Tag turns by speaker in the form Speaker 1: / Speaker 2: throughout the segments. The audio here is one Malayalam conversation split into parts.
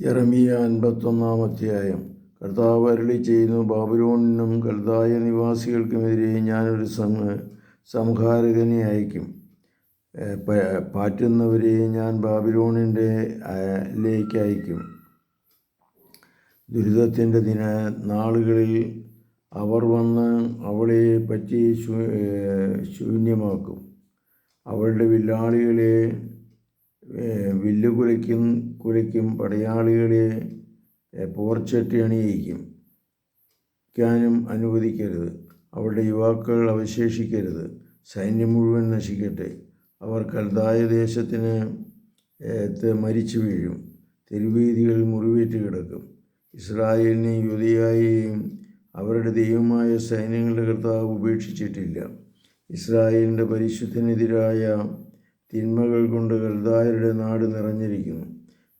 Speaker 1: യെറമിയ അൻപത്തൊന്നാം അധ്യായം. കർത്താവ് അരുളി ചെയ്യുന്നു ബാബുലോണിനും കൽതായ നിവാസികൾക്കുമെതിരെ ഞാനൊരു സംഘ സംഹാരകനെ അയക്കും പാറ്റുന്നവരെ ഞാൻ ബാബിലോണിന്റെ ലേക്ക് അയക്കും ദുരിതത്തിന്റെ ദിന നാളുകളിൽ അവർ വന്ന് അവളെ പറ്റി ശൂന്യമാക്കും. അവളുടെ വില്ലാളികളെ വില്ല് കുലയ്ക്കും കുലയ്ക്കും പടയാളികളെ പോർച്ചട്ടി അണിയിക്കും. ക്കാനും അനുവദിക്കരുത്. അവരുടെ യുവാക്കൾ അവശേഷിക്കരുത്. സൈന്യം മുഴുവൻ നശിക്കട്ടെ. അവർ കൽതായ ദേശത്തിന് മരിച്ചു വീഴും. തെരുവീതികൾ മുറിവേറ്റ് കിടക്കും. ഇസ്രായേലിനെയും യുവതിയായെയും അവരുടെ ദൈവമായ സൈന്യങ്ങളുടെ കർത്താവ് ഉപേക്ഷിച്ചിട്ടില്ല. ഇസ്രായേലിന്റെ പരിശുദ്ധനെതിരായ തിന്മകൾ കൊണ്ട് കൽദായരുടെ നാട് നിറഞ്ഞിരിക്കുന്നു.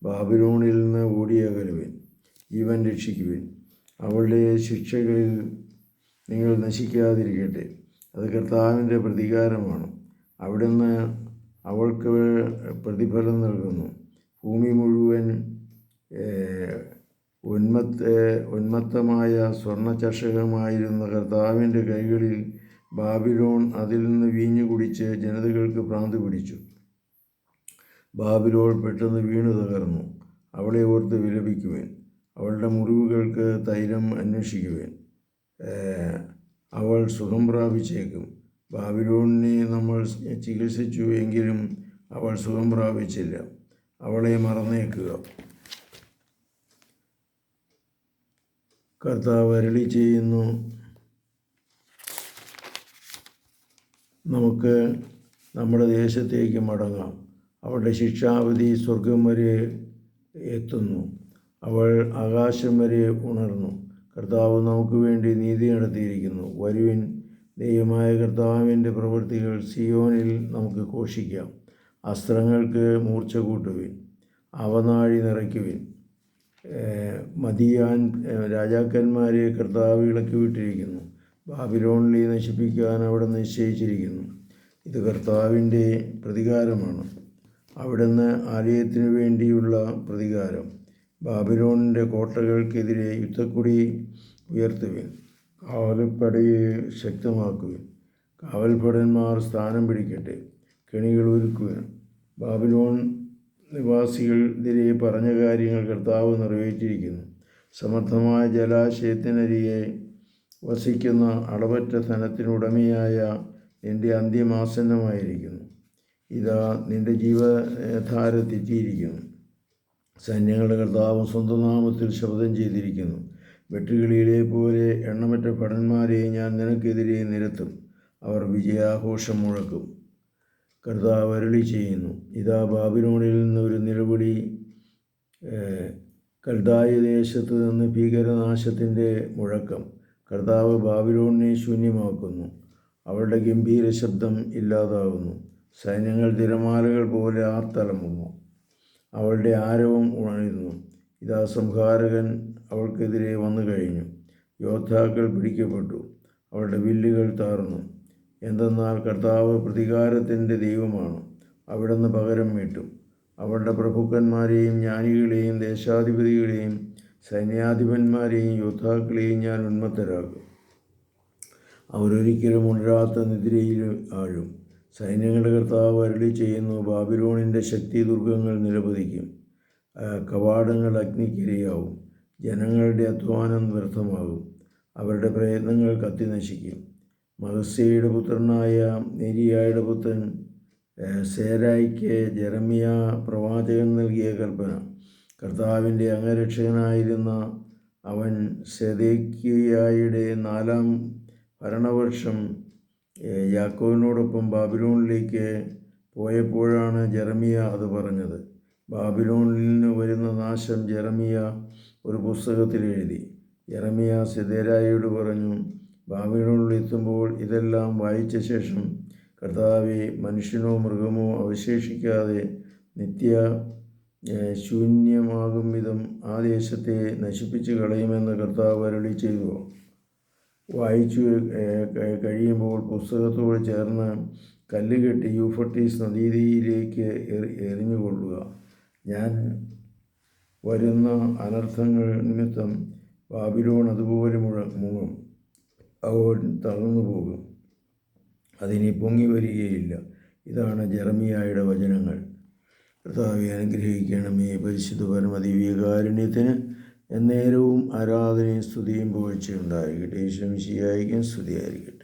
Speaker 1: ബാബിലോണിൽ നിന്ന് ഓടിയകലുവിൻ ജീവൻ രക്ഷിക്കുവിൻ. അവളുടെ ശിക്ഷകളിൽ നിങ്ങൾ നശിക്കാതിരിക്കട്ടെ. അത് കർത്താവിന്റെ പ്രതികാരമാണ്. അവിടുന്ന് അവൾക്ക് പ്രതിഫലം നൽകുന്നു. ഭൂമി മുഴുവൻ ഉന്മത്ത ഉന്മത്തമായ സ്വർണ ചഷകമായിരുന്ന കർത്താവിന്റെ കൈകളിൽ ബാബിലോൺ അതിൽ നിന്ന് വീഞ്ഞു കുടിച്ച് ജനതകൾക്ക് ഭ്രാന്ത് പിടിച്ചു. ബാബിലോൾ പെട്ടെന്ന് വീണു തകർന്നു. അവളെ ഓർത്ത് വിലപിക്കുവേൻ. അവളുടെ മുറിവുകൾക്ക് തൈലം അന്വേഷിക്കുവേൻ. അവൾ സുഖം പ്രാപിച്ചേക്കും. ബാബിലോണിനെ നമ്മൾ ചികിത്സിച്ചു എങ്കിലും അവൾ സുഖം പ്രാപിച്ചില്ല. അവളെ മറന്നേക്കുക. കർത്താവ് അരളി ചെയ്യുന്നു നമുക്ക് നമ്മുടെ ദേശത്തേക്ക് മടങ്ങാം. അവളുടെ ശിക്ഷാവിധി സ്വർഗം വരെ എത്തുന്നു. അവൾ ആകാശം വരെ ഉണർന്നു. കർത്താവ് നമുക്ക് വേണ്ടി നീതി നടത്തിയിരിക്കുന്നു. വരുവിൻ ദൈവമായ കർത്താവിന്റെ പ്രവൃത്തികൾ സിയോനിൽ നമുക്ക് ഘോഷിക്കാം. അസ്ത്രങ്ങൾക്ക് മൂർച്ച കൂട്ടുവിൻ. അവനാഴി നിറയ്ക്കുവിൻ. മതിയാൻ രാജാക്കന്മാരെ കർത്താവ് ഇളക്കി വിട്ടിരിക്കുന്നു ബാബിലോണിലെ നശിപ്പിക്കാൻ അവിടെ നിശ്ചയിച്ചിരിക്കുന്നു. ഇത് കർത്താവിന്റെ പ്രതികാരമാണ്. അവിടുന്ന് ആലയത്തിനു വേണ്ടിയുള്ള പ്രതികാരം ബാബിലോണിന്റെ കോട്ടകൾക്കെതിരെ യുദ്ധക്കൊടി ഉയർത്തുവിൻ കാവൽപ്പടയെ ശക്തമാക്കുവിൻ കാവൽപ്പടന്മാർ സ്ഥാനം പിടിക്കട്ടെ കെണികൾ ഒരുക്കുവിൻ. ബാബിലോൺ നിവാസികൾക്കെതിരെ പറഞ്ഞ കാര്യങ്ങൾ കർത്താവ് നിറവേറ്റിയിരിക്കുന്നു. സമർത്ഥമായ ജലാശയത്തിനരികെ വസിക്കുന്ന അളവറ്റ ധനത്തിനുടമയായ നിന്റെ അന്ത്യമാസന്നമായിരിക്കുന്നു ഇതാ നിന്റെ ജീവധാര തെറ്റിയിരിക്കുന്നു. സൈന്യങ്ങളുടെ കർത്താവ് സ്വന്തം നാമത്തിൽ ശബ്ദം ചെയ്തിരിക്കുന്നു. വെട്ടുകിളിയിലെ പോലെ എണ്ണമറ്റ ഭടന്മാരെ ഞാൻ നിനക്കെതിരെ നിരത്തും. അവർ വിജയാഘോഷം മുഴക്കും. കർത്താവ് അരളി ചെയ്യുന്നു. ഇതാ ബാബിലോണിൽ നിന്ന് ഒരു നിലവിളി കൽദായ ദേശത്ത് നിന്ന് ഭീകരനാശത്തിന്റെ മുഴക്കം. കർത്താവ് ബാബിലോണിനെ ശൂന്യമാക്കുന്നു. അവളുടെ ഗംഭീര ശബ്ദം ഇല്ലാതാകുന്നു സൈന്യങ്ങൾ തിരമാലകൾ പോലെ ആർത്തലമുന്നു. അവളുടെ ആരവം ഉണരുന്നു. ഇതാ സംഹാരകൻ അവൾക്കെതിരെ വന്നു കഴിഞ്ഞു. യോദ്ധാക്കൾ പിടിക്കപ്പെട്ടു. അവളുടെ വില്ലുകൾ താർന്നു എന്തെന്നാൽ കർത്താവ് പ്രതികാരത്തിന്റെ ദൈവമാണ്. അവിടുന്ന് പകരം വീട്ടും. അവളുടെ പ്രഭുക്കന്മാരെയും ജ്ഞാനികളെയും ദേശാധിപതികളെയും സൈന്യാധിപന്മാരെയും യോദ്ധാക്കളെയും ഞാൻ ഉന്മത്തരാകും അവരൊരിക്കലും ഉണരാത്ത നിദ്രയിൽ ആഴും. സൈന്യങ്ങളുടെ കർത്താവ് അരളി ചെയ്യുന്നു ബാബിലോണിന്റെ ശക്തി ദുർഗങ്ങൾ നിലപതിക്കും കവാടങ്ങൾ അഗ്നിക്കിരയാവും. ജനങ്ങളുടെ അധ്വാനം വ്യർത്ഥമാകും. അവരുടെ പ്രയത്നങ്ങൾ കത്തി നശിക്കും മഹസ്യയുടെ പുത്രനായ നെരിയായുടെ പുത്രൻ സേരായിക്ക് ജെറമിയ പ്രവാചകൻ നൽകിയ കൽപ്പന. കർത്താവിന്റെ അംഗരക്ഷകനായിരുന്ന അവൻ സെദേക്കിയായുടെ നാലാം ഭരണവർഷം യാക്കോവിനോടൊപ്പം ബാബിലോണിലേക്ക് പോയപ്പോഴാണ് ജെറമിയ അത് പറഞ്ഞത്. ബാബിലോണിൽ നിന്ന് വരുന്ന നാശം ജെറമിയ ഒരു പുസ്തകത്തിൽ എഴുതി. ജെറമിയ സെതേരായോട് പറഞ്ഞു ബാബിലോണിൽ എത്തുമ്പോൾ ഇതെല്ലാം വായിച്ച ശേഷം കർത്താവെ മനുഷ്യനോ മൃഗമോ അവശേഷിക്കാതെ നിത്യ ശൂന്യമാകും വിധം ആ ദേശത്തെ നശിപ്പിച്ച് കളയുമെന്ന് കർത്താവ് അരുളി ചെയ്തു. വായിച്ചു കഴിയുമ്പോൾ പുസ്തകത്തോട് ചേർന്ന് കല്ലുകെട്ടി യൂഫട്ടീസ് നദീതിയിലേക്ക് എറി എറിഞ്ഞുകൊള്ളുക. ഞാൻ വരുന്ന അനർത്ഥങ്ങൾ നിമിത്തം ബാബിലോൺ അതുപോലെ മുഴ മുങ്ങും. അവൻ തളർന്നു പോകും. അതിനി പൊങ്ങി വരികയില്ല. ഇതാണ് ജെറമിയായുടെ വചനങ്ങൾ. കർത്താവെ അനുഗ്രഹിക്കണമേ പരിശുദ്ധ പരമദിവ്യകാരുണ്യത്തിന് എന്നേരവും ആരാധനയും സ്തുതിയും പുകഴ്ചയുണ്ടായിരിക്കട്ടെ ഈശ്വംശിയായിരിക്കും സ്തുതിയായിരിക്കട്ടെ.